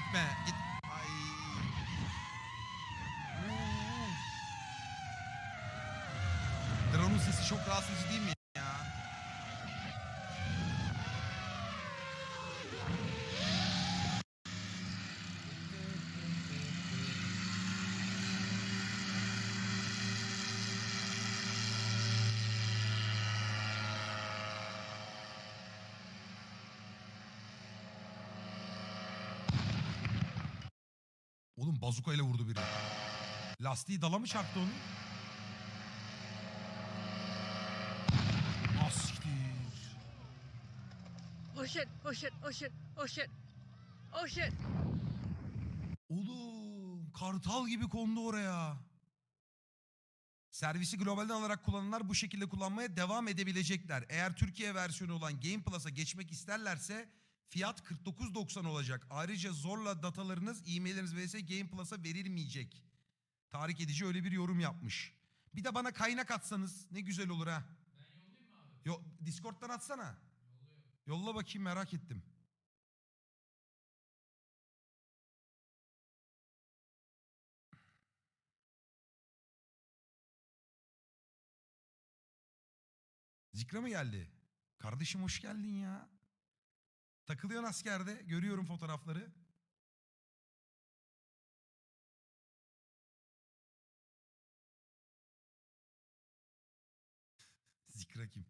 Gitme. Git. Ay. Drone'un sesi çok rahatsız değil mi ya? Oğlum bazuka ile vurdu biri. Lastiği dala mı çarptı onu? Ah siktir. Oh shit, oh shit, oh shit, oh shit. Oh shit. Oğlum kartal gibi kondu oraya. Servisi globalden alarak kullananlar bu şekilde kullanmaya devam edebilecekler. Eğer Türkiye versiyonu olan Game Plus'a geçmek isterlerse fiyat 49.90 olacak. Ayrıca zorla datalarınız, e-mailleriniz vs Game Plus'a verilmeyecek. Tahrik edici öyle bir yorum yapmış. Bir de bana kaynak atsanız ne güzel olur ha. Ben? Yo, Discord'dan atsana. Yolla bakayım merak ettim. Zikra mı geldi? Kardeşim hoş geldin ya. Takılıyorsun askerde. Görüyorum fotoğrafları. Zikra kim?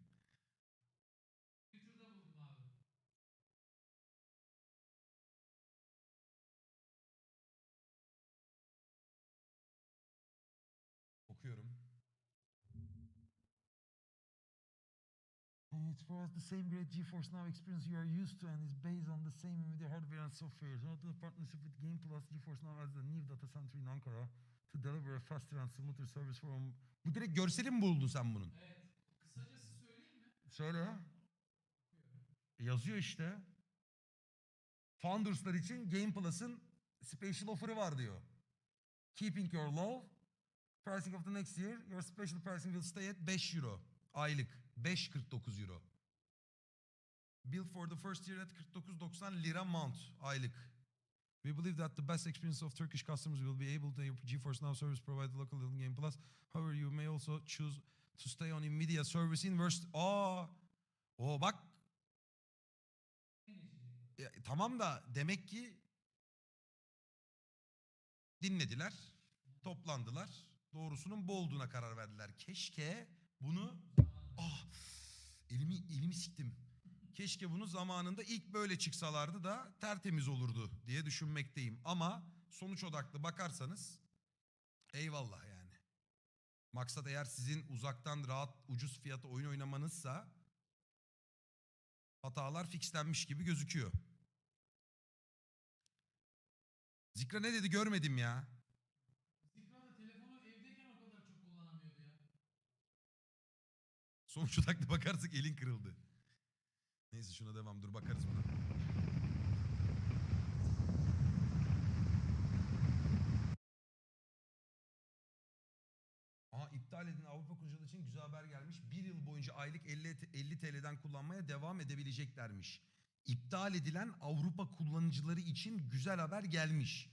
Okuyorum. And it's for us the same great GeForce Now experience you are used to and is based on the same NVIDIA hardware and software. Not the partnership with Game Plus, GeForce Now has a new data center in Ankara to deliver a faster and smoother service from... Bu direkt görseli mi buldun sen bunun? Kısacası söyleyeyim mi? Söyle. Yazıyor işte. Founders'lar için Game Plus'ın special offer'ı var diyor. Keeping your low. Pricing of the next year. Your special pricing will stay at 5 euro. Aylık. 5.49 euro. Bill for the first year at 49.90 lira month. Aylık. We believe that the best experience of Turkish customers will be able to GeForce Now service provided locally on Game Plus. However, you may also choose to stay on Nvidia service in verse... Aa! O bak ya, tamam da demek ki dinlediler, toplandılar. Doğrusunun bu olduğuna karar verdiler. Keşke bunu elimi elimi siktim. Keşke bunu zamanında ilk böyle çıksalardı da tertemiz olurdu diye düşünmekteyim. Ama sonuç odaklı bakarsanız eyvallah yani. Maksat eğer sizin uzaktan rahat ucuz fiyata oyun oynamanızsa hatalar fixlenmiş gibi gözüküyor. Zikra ne dedi görmedim ya. Zikra da telefonu evdeyken o kadar çok kullanamıyordu ya. Sonuç odaklı bakarsak elin kırıldı. Neyse şuna devam dur bakarız buna. Aa iptal edin Avrupa kullanıcıları için güzel haber gelmiş. Bir yıl boyunca aylık 50, t- 50 TL'den kullanmaya devam edebileceklermiş. İptal edilen Avrupa kullanıcıları için güzel haber gelmiş.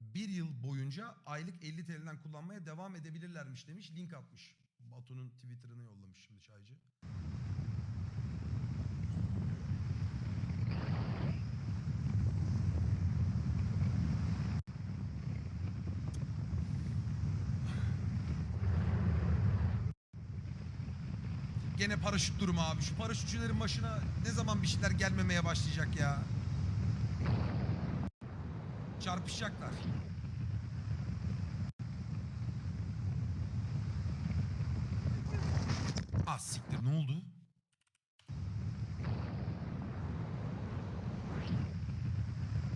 Bir yıl boyunca aylık 50 TL'den kullanmaya devam edebilirlermiş demiş. Link atmış. Batu'nun Twitter'ını yollamış şimdi çaycı. Gene paraşüt durumu abi. Şu paraşütçülerin başına ne zaman bir şeyler gelmemeye başlayacak ya. Çarpışacaklar. Ah siktir ne oldu?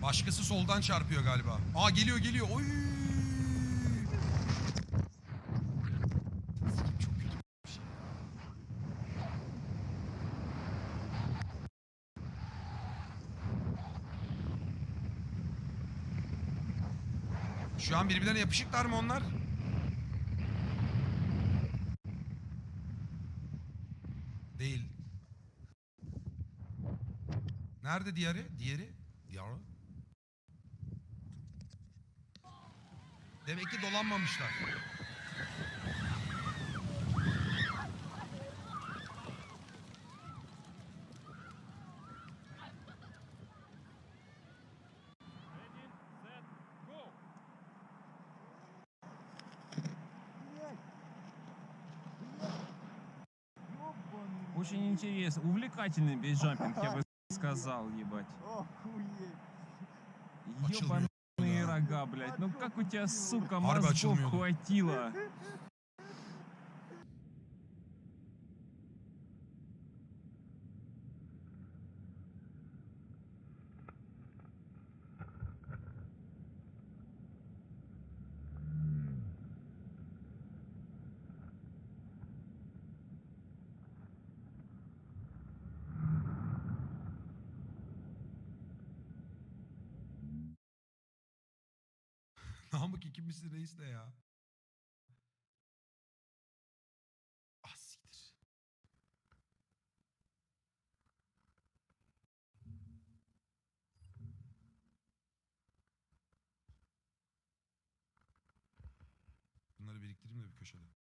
Başkası soldan çarpıyor galiba. Aa geliyor geliyor. Oy! Şey. Şu an birbirlerine yapışıklar mı onlar? Değil. Nerede diğeri? Diğeri? Diğeri? Demek ki dolanmamışlar. Очень интересно. Увлекательный бейджампинг, я бы сказал, ебать. Ебаные рога, блядь. Ну как у тебя, сука, мозгов хватило? Namık ikimiz reis ne ya? Ah. Bunları biriktireyim de bir köşede.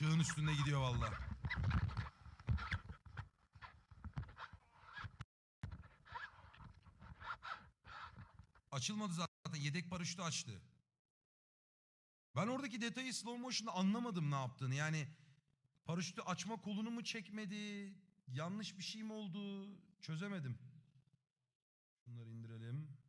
Çığın üstünde gidiyor valla. Açılmadı zaten. Yedek paraşütü açtı. Ben oradaki detayı slow motion'da anlamadım ne yaptığını. Yani paraşütü açma kolunu mu çekmedi? Yanlış bir şey mi oldu? Çözemedim. Bunları indirelim.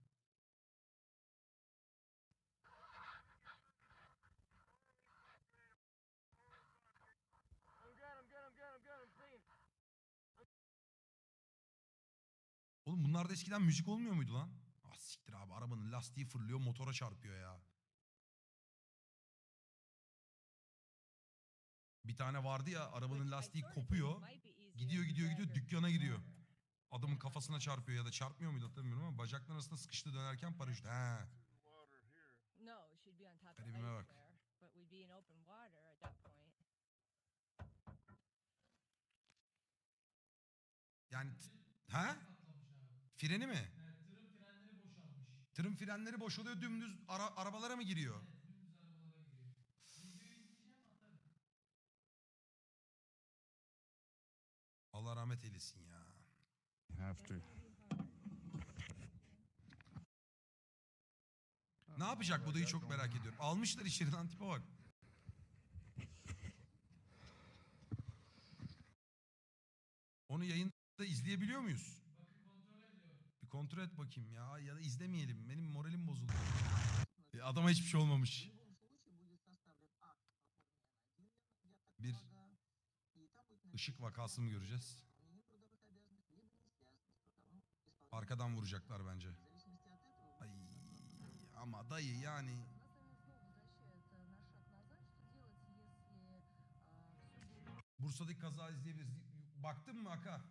Oğlum bunlarda eskiden müzik olmuyor muydu lan? Ah siktir abi arabanın lastiği fırlıyor motora çarpıyor ya. Bir tane vardı ya arabanın lastiği kopuyor. Gidiyor gidiyor gidiyor dükkana gidiyor. Adamın kafasına çarpıyor ya da çarpmıyor muydu hatırlamıyorum ama bacakların arasında sıkıştı dönerken paraşüt. He. Garibime bak. Yani abi. Freni mi? Evet, tırın frenleri boşalmış. Tırın frenleri boşalıyor dümdüz ara- arabalara mı giriyor? Evet, dümdüz arabalara giriyor. Allah rahmet eylesin ya. have to. Ne yapacak bu dayı çok merak ediyorum. Almışlar içeri lan tipe bak. Onu yayında izleyebiliyor muyuz? Bakın kontrol ediyor. Bir kontrol et bakayım ya ya da izlemeyelim. Benim moralim bozuldu. E, adama hiçbir şey olmamış. Bir ışık vakası mı göreceğiz? Arkadan vuracaklar bence. Ay ama dayı yani Bursa'daki kaza izleyebiliriz. Baktın mı Aka?